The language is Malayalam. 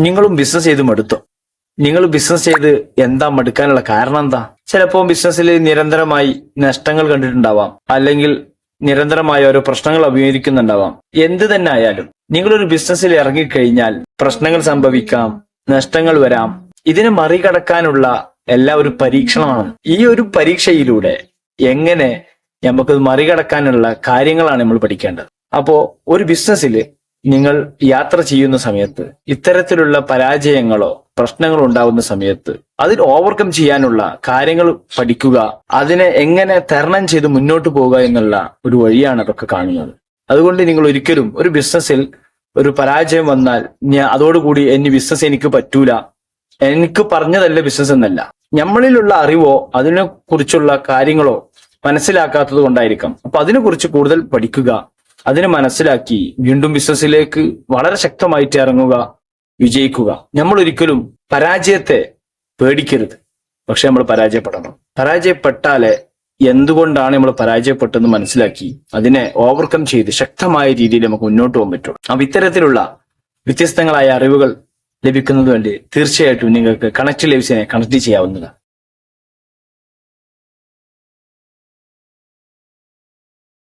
നിങ്ങളും ബിസിനസ് ചെയ്ത് മടുത്തോ. നിങ്ങൾ ബിസിനസ് ചെയ്ത് എന്താ മടുക്കാനുള്ള കാരണം എന്താ? ചിലപ്പോൾ ബിസിനസ്സിൽ നിരന്തരമായി നഷ്ടങ്ങൾ കണ്ടിട്ടുണ്ടാവാം. അല്ലെങ്കിൽ നിരന്തരമായ ഓരോ പ്രശ്നങ്ങൾ അഭിമുഖീകരിക്കുന്നുണ്ടാവാം. എന്ത് തന്നെ ആയാലും നിങ്ങളൊരു ബിസിനസ്സിൽ ഇറങ്ങിക്കഴിഞ്ഞാൽ പ്രശ്നങ്ങൾ സംഭവിക്കാം നഷ്ടങ്ങൾ വരാം. ഇതിനെ മറികടക്കാനുള്ള എല്ലാ ഒരു പരീക്ഷണമാണ്. ഈ ഒരു പരീക്ഷയിലൂടെ എങ്ങനെ നമുക്ക് മറികടക്കാനുള്ള കാര്യങ്ങളാണ് നമ്മൾ പഠിക്കേണ്ടത്. അപ്പോ ഒരു ബിസിനസ്സിൽ നിങ്ങൾ യാത്ര ചെയ്യുന്ന സമയത്ത് ഇത്തരത്തിലുള്ള പരാജയങ്ങളോ പ്രശ്നങ്ങളോ ഉണ്ടാകുന്ന സമയത്ത് അതിൽ ഓവർകം ചെയ്യാനുള്ള കാര്യങ്ങൾ പഠിക്കുക അതിനെ എങ്ങനെ തരണം ചെയ്ത് മുന്നോട്ട് പോവുക എന്നുള്ള ഒരു വഴിയാണ് അതൊക്കെ കാണുന്നത്. അതുകൊണ്ട് നിങ്ങൾ ഒരിക്കലും ഒരു ബിസിനസ്സിൽ ഒരു പരാജയം വന്നാൽ ഞാൻ അതോടുകൂടി എനി ബിസിനസ് എനിക്ക് പറ്റൂല. എനിക്ക് പറഞ്ഞതല്ല ബിസിനസ് എന്നല്ല. നമ്മളിലുള്ള അറിവോ അതിനെ കുറിച്ചുള്ള കാര്യങ്ങളോ മനസ്സിലാക്കാത്തത് കൊണ്ടായിരിക്കാം. അപ്പൊ അതിനെക്കുറിച്ച് കൂടുതൽ പഠിക്കുക. അതിനെ മനസ്സിലാക്കി വീണ്ടും ബിസിനസ്സിലേക്ക് വളരെ ശക്തമായിട്ട് ഇറങ്ങുക വിജയിക്കുക. നമ്മൾ ഒരിക്കലും പരാജയത്തെ പേടിക്കരുത്. പക്ഷെ നമ്മൾ പരാജയപ്പെടണം. പരാജയപ്പെട്ടാലേ എന്തുകൊണ്ടാണ് നമ്മൾ പരാജയപ്പെട്ടെന്ന് മനസ്സിലാക്കി അതിനെ ഓവർകം ചെയ്ത് ശക്തമായ രീതിയിൽ നമുക്ക് മുന്നോട്ട് പോകാൻ പറ്റുള്ളൂ. അപ്പൊ ഇത്തരത്തിലുള്ള വ്യത്യസ്തങ്ങളായ അറിവുകൾ ലഭിക്കുന്നതിന് വേണ്ടി തീർച്ചയായിട്ടും നിങ്ങൾക്ക് കണക്ട് ലഭിച്ചതിനെ കണക്ട് ചെയ്യാവുന്നതാണ്.